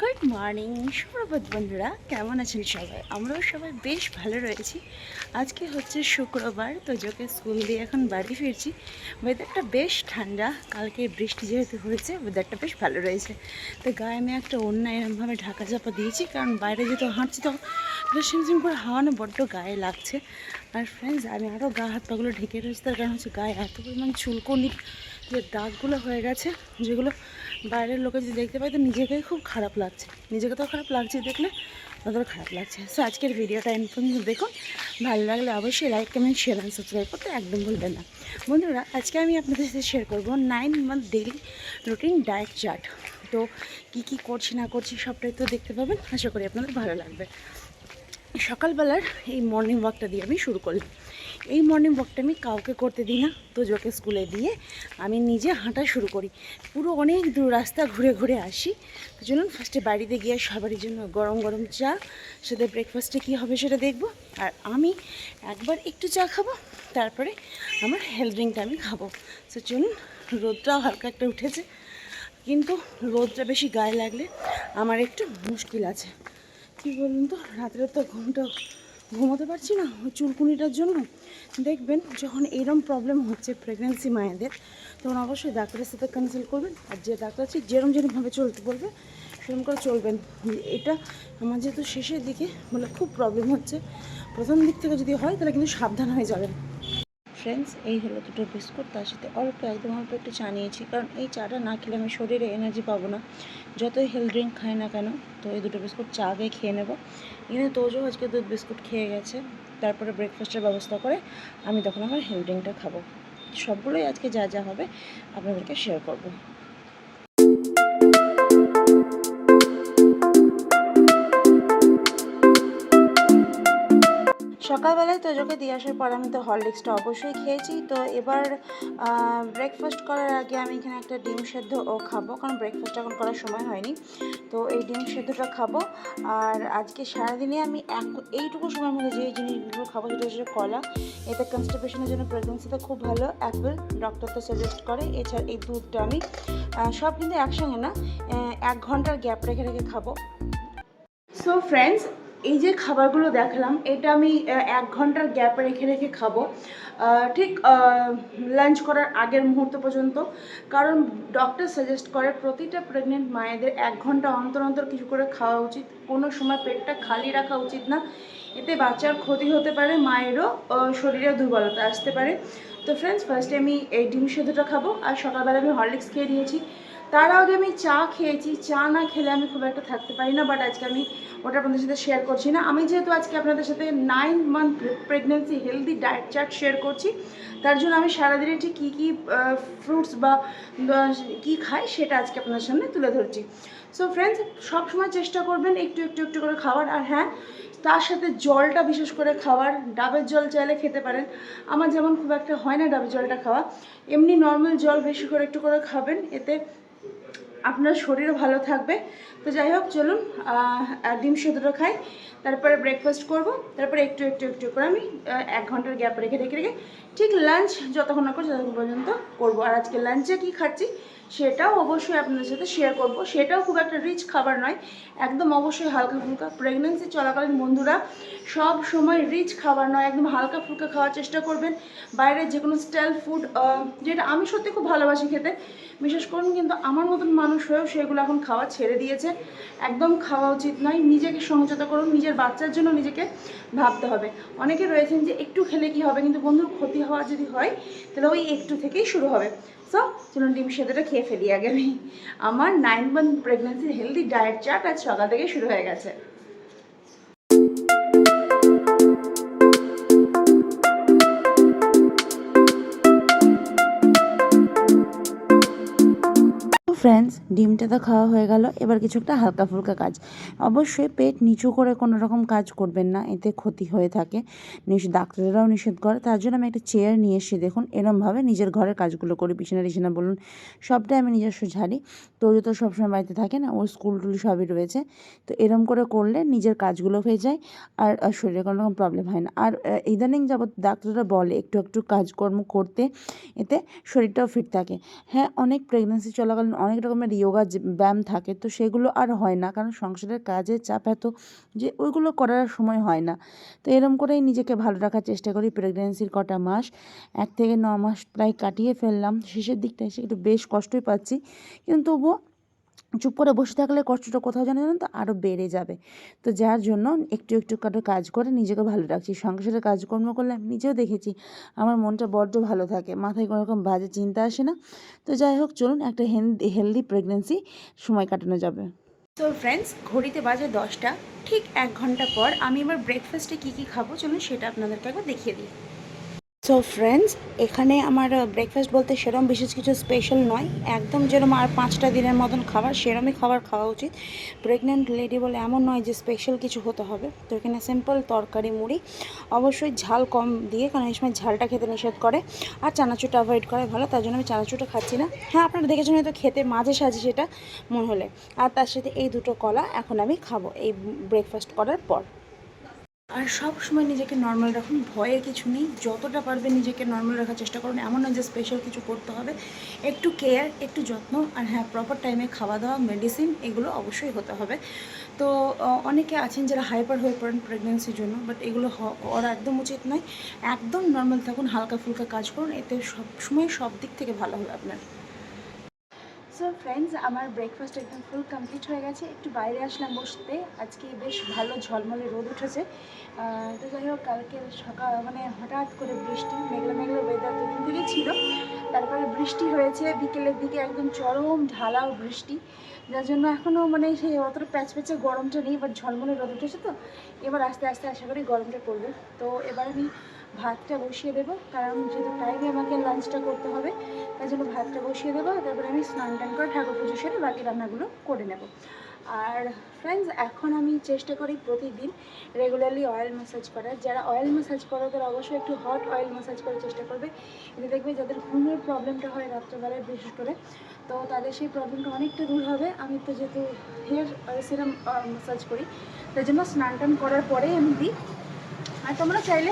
Good morning সুপ্রভাত বন্ধুরা। কেমন আছেন সবাই? আমরাও সবাই বেশ ভালো রয়েছি। আজকে হচ্ছে শুক্রবার, তো যোকে স্কুল দিয়ে এখন বাড়ি ফিরছি। ওয়েদারটা বেশ ঠান্ডা, কালকে বৃষ্টি যেহেতু হয়েছে ওয়েদারটা বেশ ভালো রয়েছে। তো গায়ে আমি একটা অন্য এরমভাবে ঢাকা চাপা দিয়েছি, কারণ বাইরে যেহেতু হাঁটছি তখন সিমসিম করে হাওয়ানো বড্ড গায়ে লাগছে। আর ফ্রেন্ডস আমি আরও গা হাত পাগুলো ঢেকে রয়েছে তার কারণ হচ্ছে গায়ে এত পরিমাণ চুলকনি যে দাগগুলো হয়ে গেছে, যেগুলো বাইরের লোকে যদি দেখতে পাই, তো নিজেকেই খুব খারাপ লাগছে। নিজেকে তো খারাপ লাগছে দেখলে তাদের খারাপ লাগছে। সো আজকের ভিডিওটা এন্ড পর্যন্ত। দেখুন, ভালো লাগলে অবশ্যই like comment share and subscribe করতে একদম ভুলবেন না। বন্ধুরা, আজকে আমি আপনাদের সাথে শেয়ার করব nine month daily routine diet chart তো কী কী করছি, না করছি, সবটাই তো দেখতে পাবেন। আশা করি আপনাদের ভালো লাগবে। সকালবেলার এই মর্নিং ওয়াকটা দিয়ে আমি শুরু করলাম। এই মর্নিং ওয়াকটা আমি কাউকে করতে দিই না তো যোকে স্কুলে দিয়ে আমি নিজে হাঁটা শুরু করি। পুরো অনেক দূর রাস্তা ঘুরে ঘুরে আসি। তো চলুন ফার্স্টে বাড়িতে গিয়ে সবারই জন্য গরম গরম চা, সাথে ব্রেকফাস্টে কী হবে সেটা দেখব। আর আমি একবার একটু চা খাব, তারপরে আমার হেলথ ড্রিঙ্কটা আমি খাব। তো চলুন, রোদটাও হালকা একটা উঠেছে। কিন্তু রোদটা বেশি গায়ে লাগলে আমার একটু মুশকিল আছে। কী বলুন তো? রাত্রে তো ঘুমটা ঘুমাতে পারছি না, ওই চুলকুনিটার জন্য। দেখবেন যখন এরম প্রবলেম হচ্ছে প্রেগনেন্সি মায়েদের, তখন অবশ্যই ডাক্তারের সাথে কনসাল্ট করবেন। আর যে ডাক্তার আছে, যেরম যেরমভাবে চলতে বলবে সেরকম করে চলবেন। এটা আমার যেহেতু শেষের দিকে মানে খুব প্রবলেম হচ্ছে। প্রথম দিক থেকে যদি হয়, তাহলে কিন্তু সাবধান হয়ে যাবেন। ফ্রেন্ডস এই হলো দুটো বিস্কুট, তার সাথে অল্প একদম অল্প একটু চা নিয়েছি। কারণ এই চাটা না খেলে আমি শরীরে এনার্জি পাবো না। যতই হেলথ ড্রিঙ্ক খাই না কেন, তো এই দুটো বিস্কুট চা আগে খেয়ে নেব। এখানে তোজও আজকে দুধ বিস্কুট খেয়ে গেছে। তারপরে ব্রেকফাস্টের ব্যবস্থা করে আমি তখন আমার হেলথ ড্রিঙ্কটা খাব। সবগুলোই আজকে যা যা হবে আপনাদেরকে শেয়ার করব। সকালবেলায় তোজোকে দিয়ে আসার পর আমি তো হরলিক্সটা অবশ্যই খেয়েছি। তো এবার ব্রেকফাস্ট করার আগে আমি এখানে একটা ডিম সেদ্ধ ও খাব, কারণ ব্রেকফাস্ট এখন করার সময় হয়নি। তো এই ডিম সেদ্ধটা খাব। আর আজকে সারাদিনে আমি এক, এইটুকু সময়ের মধ্যে যে জিনিসগুলো খাব সেটা হচ্ছে কলা। এতে কনস্টিপেশনের জন্য প্রেগনেন্সিতে খুব ভালো। অ্যাপেল ডক্টর তো সাজেস্ট করে, এছাড়া এই দুধটা আমি সব কিন্তু একসঙ্গে না এক ঘণ্টার গ্যাপ রেখে রেখে খাব। সো ফ্রেন্ডস এই যে খাবারগুলো দেখালাম, এটা আমি এক ঘণ্টার গ্যাপ রেখে রেখে খাব। ঠিক লাঞ্চ করার আগের মুহূর্ত পর্যন্ত। কারণ ডক্টর সাজেস্ট করে প্রতিটা প্রেগনেন্ট মায়েদের এক ঘণ্টা অন্তর অন্তর কিছু করে খাওয়া উচিত। কোনো সময় পেটটা খালি রাখা উচিত না। এতে বাচ্চার ক্ষতি হতে পারে, মায়েরও শরীরে দুর্বলতা আসতে পারে। তো ফ্রেন্ডস ফার্স্টে আমি এই ডিম সেদ্ধটা খাব। আর সকালবেলা আমি হরলিক্স খেয়ে নিয়েছি তার আগে আমি চা খেয়েছি, চা না খেলে আমি খুব একটা থাকতে পারি না বাট আজকে আমি ওটা আপনাদের সাথে শেয়ার করছি না। আমি যেহেতু আজকে আপনাদের সাথে nine month pregnancy healthy diet chart share করছি, তার জন্য আমি সারাদিনে ঠিক কী কী ফ্রুটস বা কী খাই সেটা আজকে আপনাদের সামনে তুলে ধরছি। সো ফ্রেন্ডস সবসময় চেষ্টা করবেন একটু একটু একটু করে খাওয়ার। আর হ্যাঁ তার সাথে জলটা বিশেষ করে খাওয়ার। ডাবের জল চাইলে খেতে পারেন। আমার যেমন খুব একটা হয় না ডাবের জলটা খাওয়া। এমনি নর্মাল জল বেশি করে একটু করে খাবেন। এতে আপনার শরীরও ভালো থাকবে। তো যাই হোক, চলুন ডিম সেদ্ধটা খাই। তারপরে ব্রেকফাস্ট করব। তারপরে একটু একটু একটু করে আমি এক ঘণ্টার গ্যাপ রেখে রেখে রেখে ঠিক লাঞ্চ যতক্ষণ না করছি ততক্ষণ পর্যন্ত করব। আর আজকে লাঞ্চে কি খাচ্ছি? সেটাও অবশ্যই আপনাদের সাথে শেয়ার করব। সেটাও খুব একটা রিচ খাবার নয়, একদম অবশ্যই হালকা ফুলকা। প্রেগনেন্সি চলাকালীন বন্ধুরা, সব সময় রিচ খাবার নয়, একদম হালকা ফুলকা খাওয়ার চেষ্টা করবেন। বাইরে যে কোনো স্টাইল ফুড যেটা আমি সত্যি খুব ভালোবাসি খেতে। বিশেষ করুন কিন্তু আমার মতন মানুষ হয়েও সেগুলো এখন খাওয়া ছেড়ে দিয়েছে। একদম খাওয়া উচিত নয়, নিজেকে সংযত করুন, নিজের বাচ্চার জন্য নিজেকে ভাবতে হবে। অনেকে রয়েছেন যে একটু খেলে কি হবে? কিন্তু বন্ধুর ক্ষতি হওয়া যদি হয়, তাহলে ওই একটু থেকেই শুরু হবে। সো চলুন ডিম সেদ্ধটা খেয়ে ফেলি আগে আমি। আমার নাইন মান্থ প্রেগনেন্সির হেলদি ডায়েট চার্ট আজ সকাল থেকে শুরু হয়ে গেছে। ফ্রেন্ডস ডিমটা তো খাওয়া হয়ে গেল। এবার কিছু একটা হালকা ফুলকা কাজ। অবশ্যই পেট নিচু করে কোনো রকম কাজ করবেন না, এতে ক্ষতি হয়ে থাকে। ডাক্তারেরাও নিষেধ করে। তার জন্য আমি একটা চেয়ার নিয়ে এসে দেখুন, এরমভাবে নিজের ঘরের কাজগুলো করি বিছানা টিছানা বলুন, সবটাই আমি নিজস্ব ঝাড়ি। তোজো তো সবসময় বাড়িতে থাকে না, ওর স্কুল টুল সবই রয়েছে। তো এরম করে করলে নিজের কাজগুলো হয়ে যায় আর শরীরে কোনো রকম প্রবলেম হয় না। আর ইদানিং যাবৎ ডাক্তাররা বলে, একটু একটু কাজকর্ম করতে, এতে শরীরটাও ফিট থাকে। হ্যাঁ অনেক প্রেগনেন্সি চলাকালীন অনেক রকমের যোগা ব্যায়াম থাকে, তো সেগুলো আর হয় না। কারণ সংসারের কাজের চাপ এত যে, ওইগুলো করার সময় হয় না। তো এরকম করেই নিজেকে ভালো রাখার চেষ্টা করি প্রেগনেন্সির কটা মাস। এক থেকে ন মাস প্রায় কাটিয়ে ফেললাম। শেষের দিকটা এসে একটু বেশ কষ্টই পাচ্ছি। কিন্তু তবুও চুপ করে বসে থাকলে কষ্টটা কোথাও জানে জানেন তো আরও বেড়ে যাবে। তো যার জন্য একটু একটু করে কাজ করে নিজেকে ভালো রাখছি। সংসারে কাজকর্ম করলে আমি নিজেও দেখেছি আমার মনটা বড্ড ভালো থাকে, মাথায় কোনো রকম বাজে চিন্তা আসে না। তো যাই হোক, চলুন একটা হেলদি হেলদি প্রেগনেন্সি সময় কাটানো যাবে। তো ফ্রেন্ডস ঘড়িতে বাজে দশটা। ঠিক এক ঘণ্টা পর আমি এবার ব্রেকফাস্টে কী কী খাব? চলুন সেটা আপনাদেরকে একবার দেখিয়ে দিই। সো ফ্রেন্ডস এখানে আমার ব্রেকফাস্ট বলতে সেরম বিশেষ কিছু স্পেশাল নয়। একদম যেরকম আর পাঁচটা দিনের মতন খাবার, সেরমই খাবার খাওয়া উচিত। প্রেগনেন্ট লেডি বলে এমন নয় যে স্পেশাল কিছু হতে হবে। তো এখানে সিম্পল তরকারি, মুড়ি, অবশ্যই ঝাল কম দিয়ে কারণ এই সময় ঝালটা খেতে নিষেধ করে। আর চানাচুরটা অ্যাভয়েড করা ভালো, তার জন্য আমি চানাচুরটা খাচ্ছি না। হ্যাঁ আপনারা দেখেছেন হয়তো খেতে মাঝে সাঝে সেটা মনে হলে। আর তার সাথে এই দুটো কলা এখন আমি খাব এই ব্রেকফাস্ট করার পর। আর সব সময় নিজেকে নর্মাল রাখুন ভয়ের কিছু নেই। যতটা পারবে নিজেকে নর্মাল রাখার চেষ্টা করুন। এমন নয় যে স্পেশাল কিছু করতে হবে। একটু কেয়ার একটু যত্ন আর হ্যাঁ প্রপার টাইমে খাওয়া দাওয়া মেডিসিন এগুলো অবশ্যই হতে হবে। তো অনেকে আছেন যারা হাইপার হয়ে পড়েন প্রেগনেন্সির জন্য বাট এগুলো করা একদম উচিত নয়। একদম নর্মাল থাকুন হালকা ফুলকা কাজ করুন। এতে সব সময় সব দিক থেকে ভালো হবে আপনার। সো ফ্রেন্ডস আমার ব্রেকফাস্ট একদম ফুল কমপ্লিট হয়ে গেছে। একটু বাইরে আসলাম বসতে। আজকে বেশ ভালো ঝলমলে রোদ উঠেছে। তো যাই হোক, কালকে সকাল মানে হঠাৎ করে বৃষ্টি, মেঘলা মেঘলা ওয়েদার দুদিন থেকে ছিল। তারপরে বৃষ্টি হয়েছে, বিকেলের দিকে একদম চরম ঢালাও বৃষ্টি। যার জন্য এখনও মানে সেই অতটা প্যাচ প্যাচে গরমটা নেই এবার ঝলমলে রোদ উঠেছে তো। এবার আস্তে আস্তে আশা করি গরমটা পড়বে তো এবার আমি ভাতটা বসিয়ে দেবো, কারণ যেহেতু টাইমে আমাকে লাঞ্চটা করতে হবে, তাই জন্য ভাতটা বসিয়ে দেবো, তারপরে আমি স্নান টান করে ঠাকুর পুজো সেরে বাকি রান্নাগুলো করে নেব। আর ফ্রেন্ডস এখন আমি চেষ্টা করি প্রতিদিন রেগুলারলি অয়েল ম্যাসাজ করার। যারা অয়েল ম্যাসাজ করে, তারা অবশ্যই একটু হট অয়েল ম্যাসাজ করার চেষ্টা করবে। এতে দেখবে যাদের ঘুমের প্রবলেমটা হয় রাত্রেবেলায় বিশেষ করে, তো তাদের সেই প্রবলেমটা অনেকটা দূর হবে। আমি তো যেহেতু হেয়ার সিরাম ম্যাসাজ করি, তাই জন্য স্নান টান করার পরেই আমি দিই। আর তোমরা চাইলে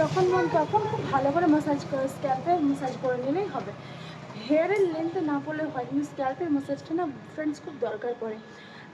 যখন মন তখন খুব ভালো করে ম্যাসাজ করে স্ক্যাল্পে ম্যাসাজ করে নিলেই হবে। হেয়ারের লেন্থে না পড়লে হয়, কিন্তু স্ক্যাল্পের ম্যাসাজটা না ফ্রেন্ডস খুব দরকার পড়ে।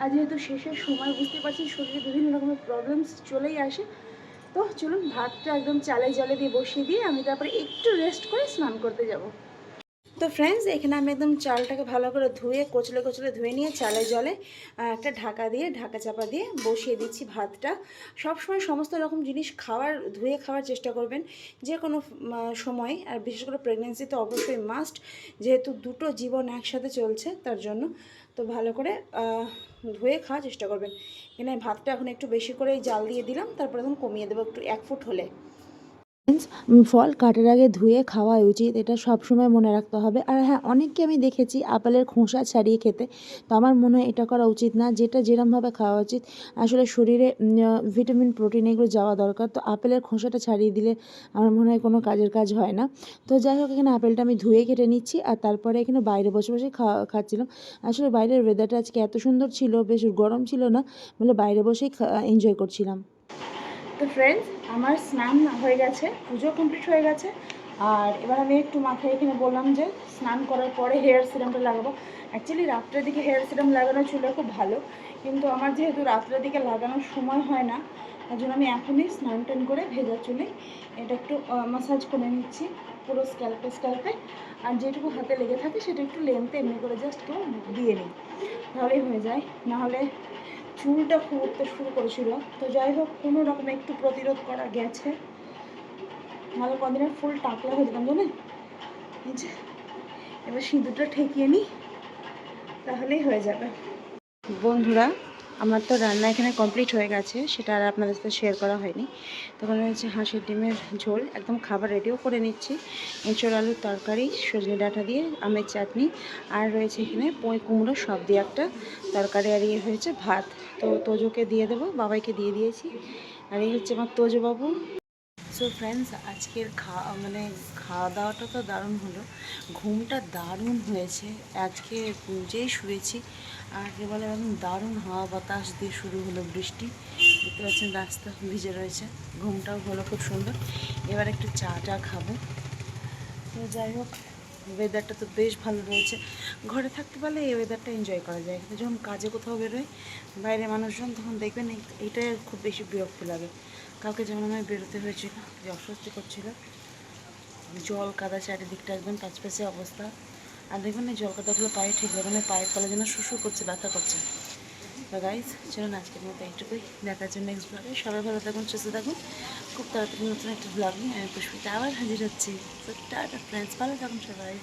আর যেহেতু শেষের সময় বুঝতে পারছি শরীরে বিভিন্ন রকমের প্রবলেমস চলেই আসে, তো চলুন ভাতটা একদম চালে জলে দিয়ে বসিয়ে দিয়ে আমি তারপরে একটু রেস্ট করে স্নান করতে যাব। তো ফ্রেন্ডস এখানে আমি একদম চালটাকে ভালো করে ধুয়ে, কচলে কচলে ধুয়ে নিয়ে চালে জলে একটা ঢাকা দিয়ে, ঢাকা চাপা দিয়ে বসিয়ে দিচ্ছি ভাতটা। সবসময় সমস্ত রকম জিনিস খাওয়ার, ধুয়ে খাওয়ার চেষ্টা করবেন যে কোনো সময়। আর বিশেষ করে প্রেগনেন্সিতে অবশ্যই মাস্ট যেহেতু দুটো জীবন একসাথে চলছে তার জন্য। তো ভালো করে ধুয়ে খাওয়ার চেষ্টা করবেন। এখানে ভাতটা এখন একটু বেশি করে জাল দিয়ে দিলাম, তারপরে এখন কমিয়ে দেবো একটু এক ফুট হলে। ফল কাটার আগে ধুয়ে খাওয়া উচিত, এটা সবসময় মনে রাখতে হবে। আর হ্যাঁ অনেককে আমি দেখেছি আপেলের খোসা ছাড়িয়ে খেতে, তো আমার মনে হয় এটা করা উচিত না, যেটা যেরমভাবে খাওয়া উচিত। আসলে শরীরে ভিটামিন, প্রোটিন এগুলো যাওয়া দরকার, তো আপেলের খোসাটা ছাড়িয়ে দিলে আমার মনে হয় কোনো কাজের কাজ হয় না। তো যাই হোক, এখানে আপেলটা আমি ধুয়ে কেটে নিচ্ছি, আর তারপরে এখানে বাইরে বসে বসে খাওয়া, খাচ্ছিলাম। আসলে বাইরের ওয়েদারটা আজকে এত সুন্দর ছিল, বেশ গরম ছিল না, বলে বাইরে বসেই এনজয় করছিলাম। তো ফ্রেন্ডস আমার স্নান হয়ে গেছে, পুজো কমপ্লিট হয়ে গেছে। আর এবার আমি একটু মাথায় এখানে বললাম যে, স্নান করার পরে হেয়ার সিরামটা লাগাবো। অ্যাকচুয়ালি রাত্রের দিকে হেয়ার সিরাম লাগানো ছিল, খুব ভালো। কিন্তু আমার যেহেতু রাত্রের দিকে লাগানোর সময় হয় না, তার জন্য আমি এখনই স্নান টান করে ভেজা চুলে এটা একটু মাসাজ করে নিচ্ছি, পুরো স্ক্যাল্পে স্ক্যাল্পে আর যেটুকু হাতে লেগে থাকে, সেটা একটু লেন্থে এমনি করে জাস্ট দিয়ে নিই। তাহলেই হয়ে যায়। নাহলে চুলটা উঠতে শুরু করেছিল। তো যাই হোক, কোনো রকম একটু প্রতিরোধ করা গেছে। নাহলে কদিনের ফুল টাকলা হয়ে যেতাম যে, এবার সিঁদুরটা ঠেকিয়ে নিই তাহলেই হয়ে যাবে। বন্ধুরা আমার তো রান্না এখানে কমপ্লিট হয়ে গেছে, সেটা আর আপনাদের সাথে শেয়ার করা হয়নি। তখন হচ্ছে হাঁসের ডিমের ঝোল, একদম খাবার রেডিও করে নিচ্ছি। এঁচড়, আলুর তরকারি, সজনে ডাঁটা দিয়ে, আমের চাটনি, আর রয়েছে এখানে পই, কুমড়ো সব দিয়ে একটা তরকারি, আর ইয়ে হয়েছে ভাত। তো তোজোকে দিয়ে দেবো, বাবাইকে দিয়ে দিয়েছি। আর এই হচ্ছে আমার তোজো বাবু সো ফ্রেন্ডস আজকের খাওয়া মানে খাওয়া দাওয়াটা তো দারুণ হলো। ঘুমটা দারুণ হয়েছে। আজকে যেই শুয়েছি এবারে একদম দারুণ হাওয়া বাতাস দিয়ে শুরু হলো বৃষ্টি। দেখতে পাচ্ছেন রাস্তা ভিজে রয়েছে, ঘুমটাও হলো খুব সুন্দর। এবার একটু চা টা খাব। তো যাই হোক ওয়েদারটা তো বেশ ভালো রয়েছে। ঘরে থাকতে পারলে এই ওয়েদারটা এনজয় করা যায়। কিন্তু যখন কাজে কোথাও বেরোয় বাইরে মানুষজন তখন দেখবেন এই- এইটাই খুব বেশি বিরক্ত লাগে। কালকে যেমন আমার বেরোতে হয়েছিল, যে অস্বস্তি করছিল, জল কাদা চারিদিকটা একদম প্যাচপ্যাচে অবস্থা। আর দেখবেন জল কাদাগুলো পায়ে ঠিক দেখবেন পায়ে পায়ের তলে যেন শুশু করছে, ব্যথা করছে। গাইজ চলুন আজকের মতো এইটুকুই। দেখার জন্য নেক্সট ব্লগে সবাই ভালো থাকুন, সুস্থ থাকুন। খুব তাড়াতাড়ি নতুন একটা ব্লগ আমি পুষ্পিতে আবার হাজির হচ্ছি। তো টাটা ফ্রেন্ডস ভালো থাকুন সবাই।